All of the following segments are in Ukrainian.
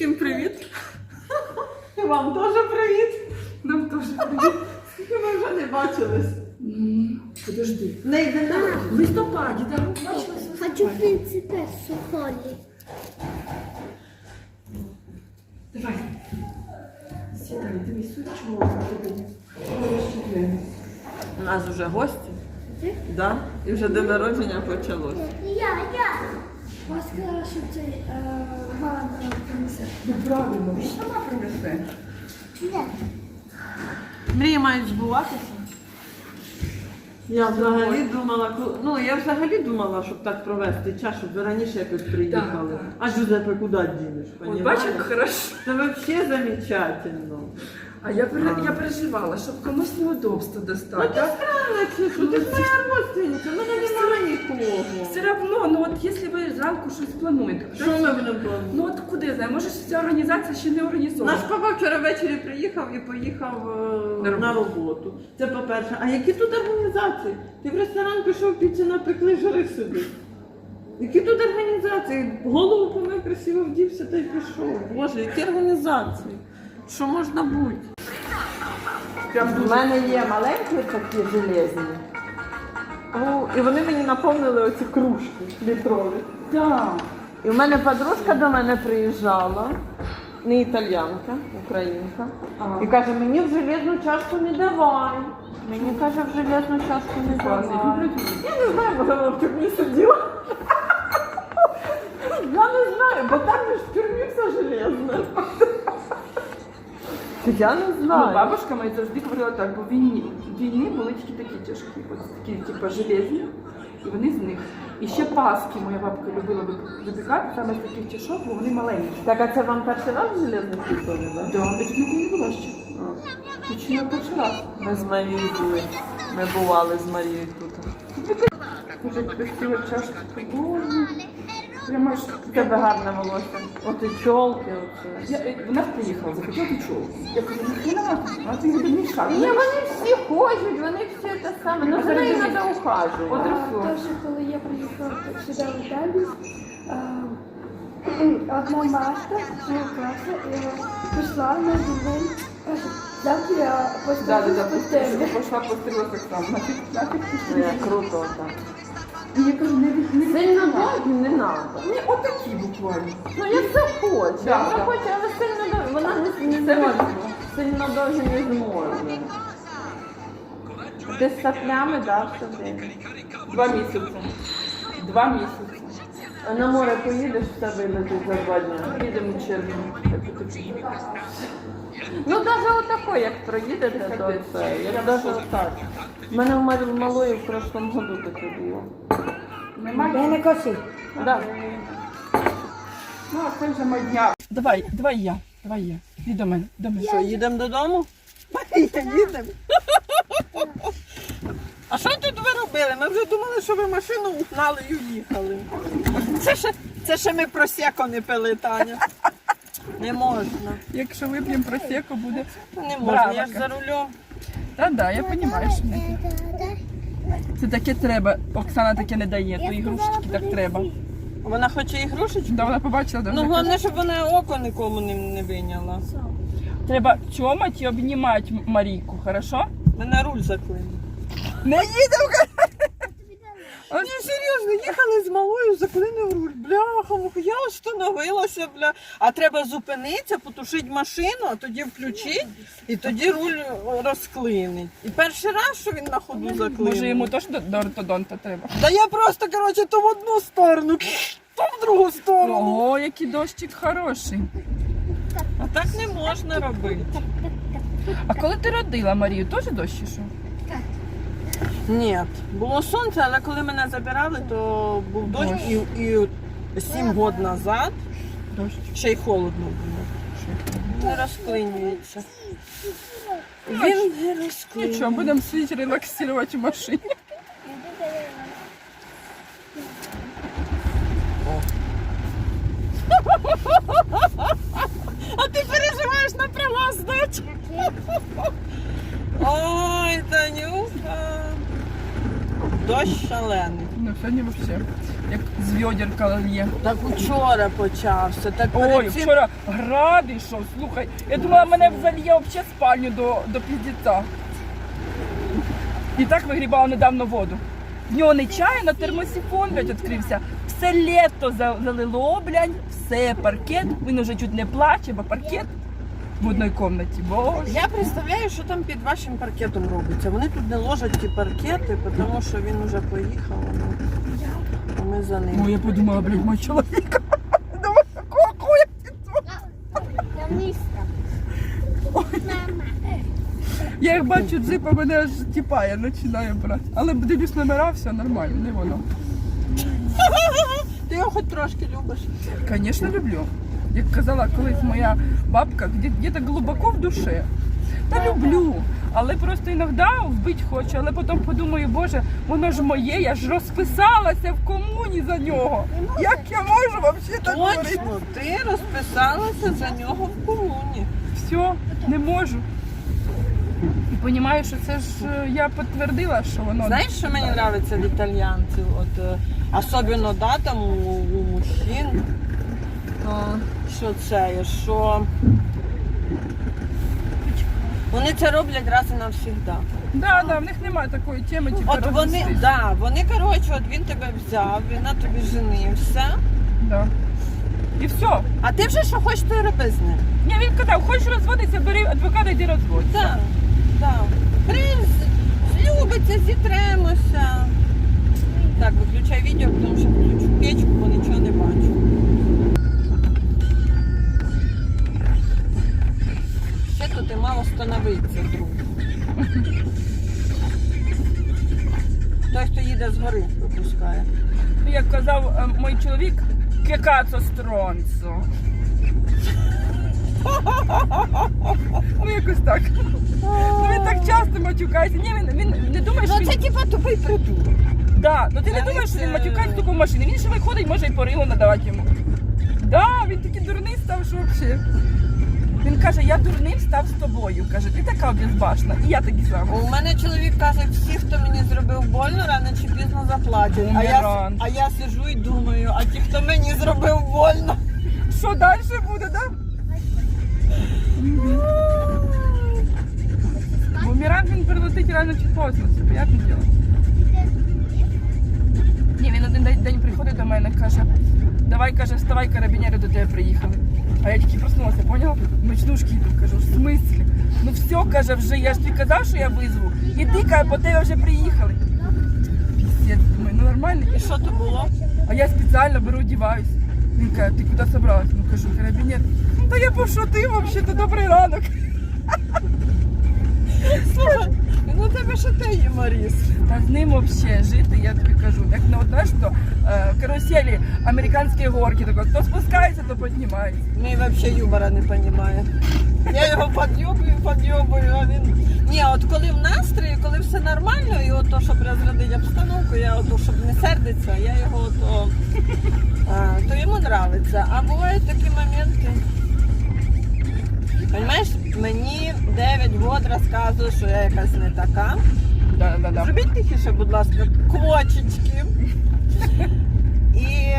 Всім привіт. Вам теж привіт. Нам теж привіт. Ми вже не бачились. Подожди. Не йде на В листопаді, так? Бачилися в Хочу в листопаді. принципі сухолі. Давай. Сідай, дивись, чого тобі. У нас вже гості. Да? І вже день народження почалось. Я, я. Ось сказала, що це е, мама принесе. Ну правильно, сама принесе. Ні. Мрії мають збуватися. Я взагалі думала, ну я взагалі думала, щоб так провести час, щоб ви раніше якось приїхали. Так, так. А Джузеппе куди дінеш? От понімаєш? бачиш, хорошо. Це взагалі замечательно. А я, пере- я переживала, щоб комусь неудобство Ну достати. ти а? странно, чи? Ти ж моя родственниця, в мене немає нікого. Все одно, ну от якщо ви зранку щось плануєте, Що ми будемо планувати? ну от куди я знаю, може ця організація ще не організована. Наш папа вчора ввечері приїхав і поїхав е, На на роботу. Це по-перше. А які тут організації? Ти в ресторан пішов, піці напекли, жири собі. Які тут організації? Голову помив, красиво вдівся та й пішов. Боже, які організації? Що можна бути? У мене є маленькі такі железні. О, і вони мені наповнили оці кружки літрові. Так. І в мене подружка до мене приїжджала, не італіянка, українка, Ага. і каже, мені в железну чашку не давай. Мені каже, в железну чашку не давай. Я не знаю, може вона в тюрмі сиділа. Я не знаю, бо там ж в тюрмі все железне. Я не Ну, знаю. бабушка моя завжди говорила так, бо в війні, в війні були тільки такі тяжкі, от такі, типу, железні, і вони з них. І ще паски моя бабка любила вип- випікати саме з таких чашок, бо вони маленькі. Так, а це вам перший раз железний культурі, так? Да, тоді ніколи не було ще. Не перший раз. Ми з Марією були. Ми бували з Марією тут. Дуже красива чашка. Боже. Прямо ж тебе гарне волосся. От і чолки, оце. Я, е, вона приїхала, захотіла ти? Я кажу, ну не надо, вона тобі буде мішати. Ні, вони всі хочуть, вони всі те саме. Ну за нею треба ухажувати. От. Теж, коли я приїхала сюди в Італію, одна Машка з мого класу і прийшла на день, каже, завтра я Да, да, да, по тебе. пошла постріла так само. Нафіг, нафіг пішли. як круто так. І я кажу, Сильно довгі не треба. Ні, отакі буквально. Ну як захоче. Да, Вона да. хоче, але сильно довгі. Вона не, не зможе. Сильно довгі не зможе. Ти з саплями дав собі. Два місяці. Два місяці. А на море поїдеш, все вилетить за два дні. Їдемо в червні. Ну, навіть отако, як проїдете, то це. Як Я навіть отак. У мене в малої в прошлому году таке було. Немає? не коси. Да. Ну, а це вже модня. Давай, давай я. Давай я. Іди до мене. До мене. Що, їдемо додому? Їдемо. А що тут ви робили? Ми вже думали, що ви машину угнали і уїхали. Це ще, це ще ми просеко не пили, Таня. Не можна. Якщо вип'ємо просеку, буде. Не Браво, можна, я ж за рулем. Та да, я розумію, що не. Це таке треба. Оксана таке не дає, то ігрушечки так треба. Вона хоче ігрушечку? Да, вона побачила, да, Ну, вона головне, щоб вона око нікому не, не виняла. треба чомать і обнімати Марійку, хорошо? Мене руль заклинив. Не їдемо! Їхали з малою, заклинив руль. Бляха, муха, я остановилася, бля. А треба зупинитися, потушити машину, а тоді включити, і тоді руль розклинить. І перший раз, що він на ходу заклинив. Може йому теж до, до ортодонта треба. Та я просто, коротше, то в одну сторону, то в другу сторону. Ого, який дощик хороший. А так не можна робити. А коли ти родила Марію, теж дощ ішов? Ні, було сонце, але коли мене забирали, то був дощ Дощ. і, і сім років назад Дощ. ще й холодно було. Не розклинюється. Він не розклинюється. Нічого, будемо сидіти релаксувати в машині. А ти переживаєш на права здачі? Ой, Танюха. Дощ шалений. Ну, сьогодні взагалі. як з відерка лє. Так учора почався. Так Ой, перед цим- вчора град ішов, слухай. Я думала, мене взагалі взагалі спальню до, до піздіця. І так вигрібала недавно воду. В нього нечаянно термосифон, блядь, відкрився. Все літо за- залило, блядь, все, паркет. Він уже чуть не плаче, бо паркет в одній кімнаті. Боже. Я представляю, що там під вашим паркетом робиться. Вони тут не ложать ті паркети, тому що він вже поїхав. ну, а ми за ним. Ой, я подумала, блядь, мой чоловік. Думаю, какого хуя ти тут? Я. Я як бачу джипа, мене аж тіпає, починаю брати. Але дивлюсь номера, все нормально, не воно. Ти його хоч трошки любиш. Звісно, люблю. Як казала колись моя бабка, где- где-то глибоко в душі. Та люблю. Але просто іноді вбити хочу, але потім подумаю, боже, воно ж моє, я ж розписалася в комуні за нього. Як я можу взагалі так говорити? Точно, ти розписалася за нього в комуні. Все, не можу. І розумію, що це ж е, я підтвердила, що воно. Знаєш, що мені подобається в італьянців? От, е, особливо да, там у, у мужчин, що це є, що вони це роблять раз і навсігда. Да, да, в них немає такої теми, типу, От вони, да, вони, коротше, от він тебе взяв, він на тобі женився. Да. І все. А ти вже що хочеш, то й роби з ним. Ні, він казав, хочеш розводитися, бери адвоката, йди розводься. Так, так. Принц, злюбиться, зітремося. Так, виключай відео, тому що включу печку, бо нічого не бачу. Мало становиться, друг. Той, хто їде згори, випускає. Як казав е, мій чоловік, кекацо стронцо. ну якось так. Ну він так часто матюкається. Ні, він, він не думає, що Ну він... це типа тупий придурок. Да, ну ти не думаєш, що він це- матюкається тільки в машині. Він ще виходить, може і порило надавати йому. Да, він такий дурний став, що взагалі. Каже, я дурним став з тобою. Каже, ти така безбашна. І я такий самий. У мене чоловік каже, всі, хто мені зробив больно, рано чи пізно заплатять. А я, а я сижу і думаю, а ті, хто мені зробив больно. Що далі буде, да? Бумеранг він прилетить рано чи поздно, це понятне діло. Ні, він один день, день приходить до мене, каже, давай, каже, вставай, карабінери до тебе приїхали. А я тільки проснулася, поняла? Ночнушки йду, кажу, в смислі? Ну все, каже, вже, я ж тобі казав, що я визву. Іди, каже, по тебе вже приїхали. Піздець, думаю, ну нормально. І що то було? А я спеціально беру, одіваюсь. Він каже, ти куди собралась? Ну кажу, карабінет. Та я пошутив, взагалі, добрий ранок. Слухай, ну тебе ще те юморіст. Та з ним взагалі жити, я тобі кажу. Як не одне, що е, каруселі, американські горки, тако, хто спускається, то піднімається. Мій взагалі юмора не розуміє. Я його підйобую, підйобую, а він. Ні, от коли в настрої, коли все нормально, і ото, щоб розрядити обстановку, я ото, щоб не сердиться, я його ото, а, то йому подобається. А бувають такі моменти. Понимаєш, мені 9 років розказує, що я якась не така. Да, да, да. Зробіть тихіше, будь ласка, квочечки. І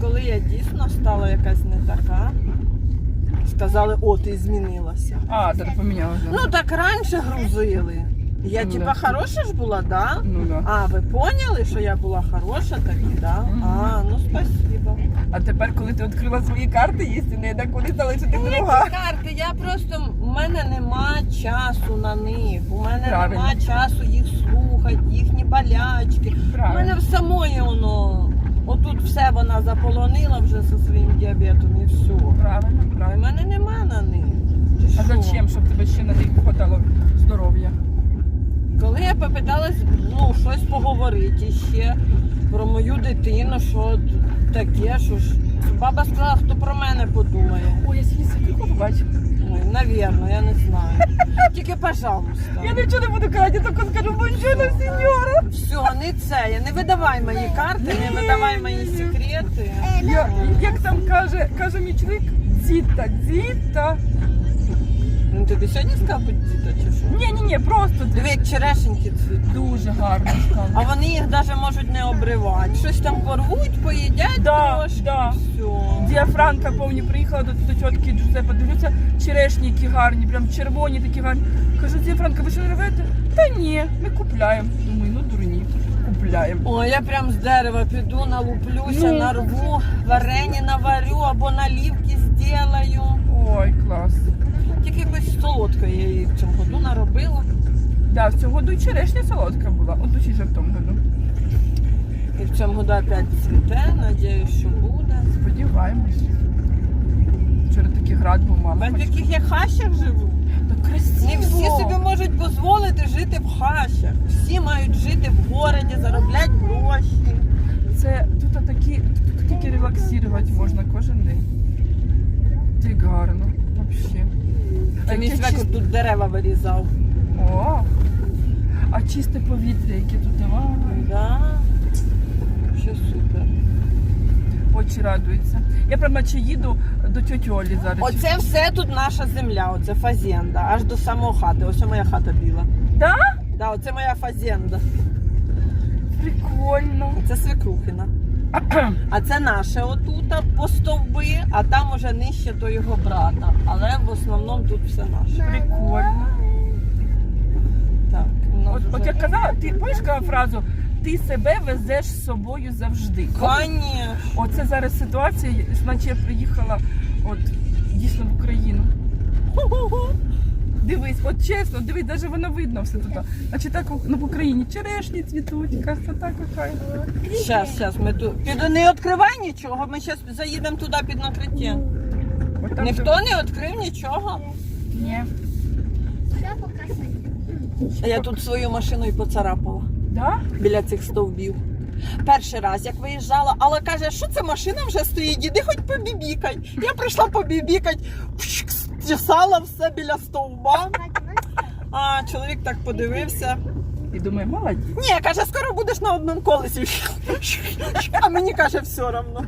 коли я дійсно стала якась не така, сказали, о, ти змінилася. А, ти помінялася. Ну так раніше грузили. Я Ну, типа да. хороша ж була, да? Ну да. А, ви поняли, що я була хороша тоді, да? Мгм. А, ну спасибо. А тепер, коли ти відкрила свої карти істини, так куди залишити Які друга. карти? Я просто у мене нема часу на них. У мене Правильно. нема часу їх слухати, їхні болячки. У мене в самої воно. Отут все вона заполонила вже зі своїм діабетом і все. Правильно, У правильно. мене нема на них. Ти А що? зачем, щоб тебе ще на них хватало здоров'я? Коли я попиталась ну, щось поговорити ще про мою дитину, що таке, що ж. Баба сказала, хто про мене подумає. Ой, я сьогодні свекруху побачив. Навірно, я не знаю. Тільки, пожалуйста. Я нічого не буду казати, я тільки скажу, бонжуно, сеньора. Все, не це. Я Не видавай мої карти, не видавай мої секрети. Я, як там каже, каже мій чоловік, діта, діта. Він тобі сьогодні чи що? Ні, ні, ні, просто Диви, як черешеньки цвітуть. дуже гарно. А вони їх навіть можуть не обривати. Щось там порвуть, поїдять Да, трошки. да. Все. Діафранка, повні приїхала до, до тітки Джузеппе, дивлюся, черешні які гарні, прям червоні такі гарні. Кажу, Діафранка, ви що не рвете? Та ні, ми купляємо. Думаю, ну дурні, купляємо. О, я прям з дерева піду, налуплюся, Ну. нарву, варені наварю або наливки зроблю. Ой, клас. Тільки якось солодко я її в цьому году наробила. Да, в цього году і черешня солодка була, от точніше в тому году. І в цьому году опять цвіте, надіюсь, що буде. Сподіваємось. Вчора такий град був, мама. В яких я хащах живу. Так красиво. Не всі собі можуть дозволити жити в хащах. Всі мають жити в городі, заробляти гроші. Це тут такі, тут тільки релаксувати можна кожен день. Як гарно, взагалі. А мій свекор тут дерева вирізав. О, а чисте повітря, яке тут давай. Да. Ще супер. Очі радуються. Я прям наче їду до тьоті Олі зараз. Оце все тут наша земля, оце фазенда, аж до самого хати. Ось моя хата біла. Да? Да, оце моя фазенда. Прикольно. Це свекрухина. А це наше отута по стовби, а там уже нижче то його брата. Але в основному тут все наше. Прикольно. Так, у нас От, от вже- як казала, ти пам'ятаєш фразу, ти себе везеш з собою завжди. Конечно. Оце зараз ситуація, наче я приїхала от дійсно в Україну. Дивись, от чесно, дивись, навіть воно видно все тут. Значить так ну, в Україні черешні цвітуть, красота яка. Щас, щас, ми тут. Піду не відкривай нічого, ми зараз заїдемо туди під накриття. От там Ніхто не відкрив нічого. все- Ні. А я тут свою машину і поцарапала Да? біля цих стовбів. Перший раз, як виїжджала, але каже, що це машина вже стоїть, іди хоч побібікай. Я прийшла побібікать, стісала все біля стовба. А чоловік так подивився. І думає, молодець. Ні, каже, скоро будеш на одному колесі. А мені каже, все одно.